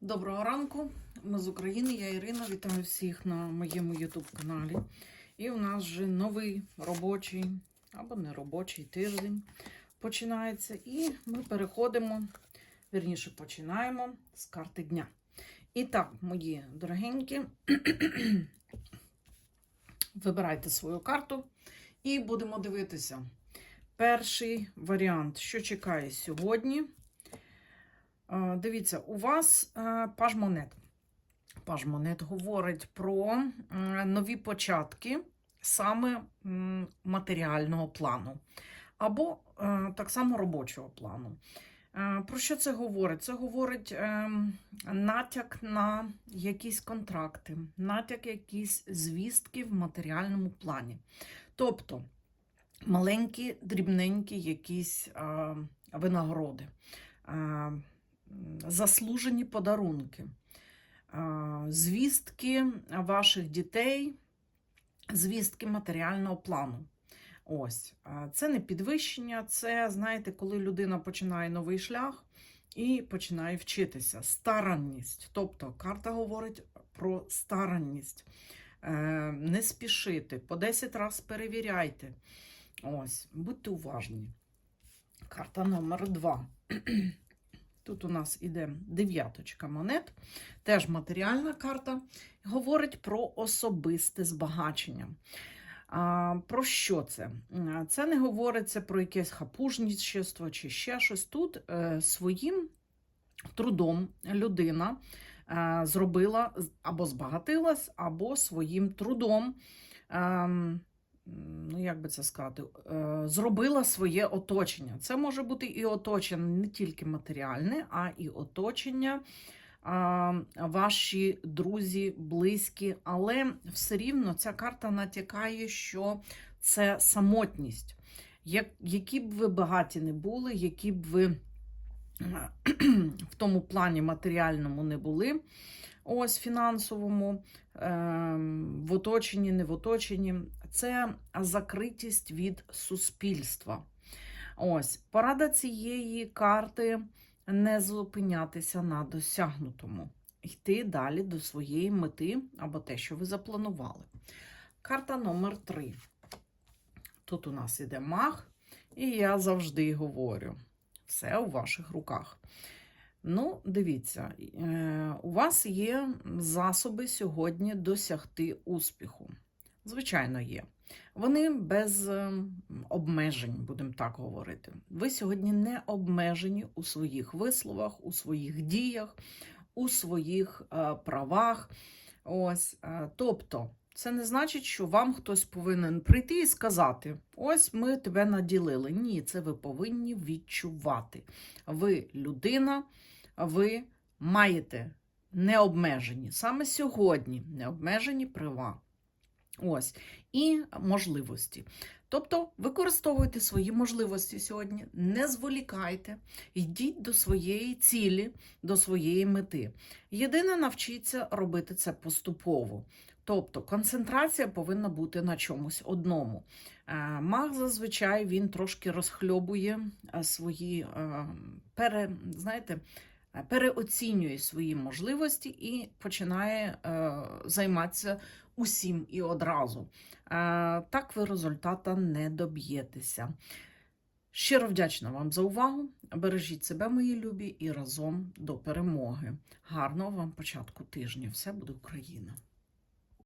Доброго ранку, ми з України, я Ірина. Вітаю всіх на моєму YouTube каналі. І у нас вже новий робочий або не робочий тиждень починається. І ми переходимо, вірніше, починаємо з карти дня. І так, мої дорогенькі, вибирайте свою карту і будемо дивитися. Перший варіант, що чекає сьогодні. Е, Дивіться, у вас е, паж монет. Паж монет говорить про е, нові початки саме матеріального плану, або так само робочого плану. Про що це говорить? Це говорить натяк на якісь контракти, натяк якісь звістки в матеріальному плані. Тобто маленькі, дрібненькі якісь винагороди. Заслужені подарунки, звістки ваших дітей, звістки матеріального плану. Ось, це не підвищення, це, знаєте, коли людина починає новий шлях і починає вчитися. Старанність. Тобто карта говорить про старанність. Е, Не спішити, по 10 разів перевіряйте. Ось, будьте уважні. Карта номер 2. Тут у нас іде дев'яточка монет, теж матеріальна карта, говорить про особисте збагачення. А, Про що це? Це не говориться про якесь хапужничество чи ще щось. Тут е, своїм трудом людина е, зробила або збагатилась, або своїм трудом. ем, ну, як би це сказати, е, зробила своє оточення. Це може бути і оточення не тільки матеріальне, а і оточення, ваші друзі, близькі, але все рівно ця карта натякає, що це самотність. Як, які б ви багаті не були, які б ви в тому плані матеріальному не були, ось фінансовому, ем, в оточенні, не в оточенні, це закритість від суспільства. Ось, порада цієї карти не зупинятися на досягнутому, йти далі до своєї мети або те, що ви запланували. Карта номер 3. Тут у нас іде маг, і я завжди говорю: все у ваших руках. Ну, дивіться, е, у вас є засоби сьогодні досягти успіху. Звичайно, є. Вони без е, обмежень, будемо так говорити. Ви сьогодні не обмежені у своїх висловах, у своїх діях, у своїх е, правах. Ось, е, тобто, це не значить, що вам хтось повинен прийти і сказати: ось ми тебе наділили. Ні, це ви повинні відчувати. Ви людина, ви маєте необмежені саме сьогодні необмежені права. Ось і можливості. Тобто використовуйте свої можливості сьогодні, не зволікайте, йдіть до своєї цілі, до своєї мети. Єдине, навчіться робити це поступово. Тобто концентрація повинна бути на чомусь одному. Е, Маг зазвичай він трошки розхльобує е, свої е, пере, знаєте, переоцінює свої можливості і починає е, займатися усім і одразу. Е, Так ви результата не доб'єтеся. Щиро вдячна вам за увагу. Бережіть себе, мої любі, і разом до перемоги. Гарного вам початку тижня. Все буде Україна!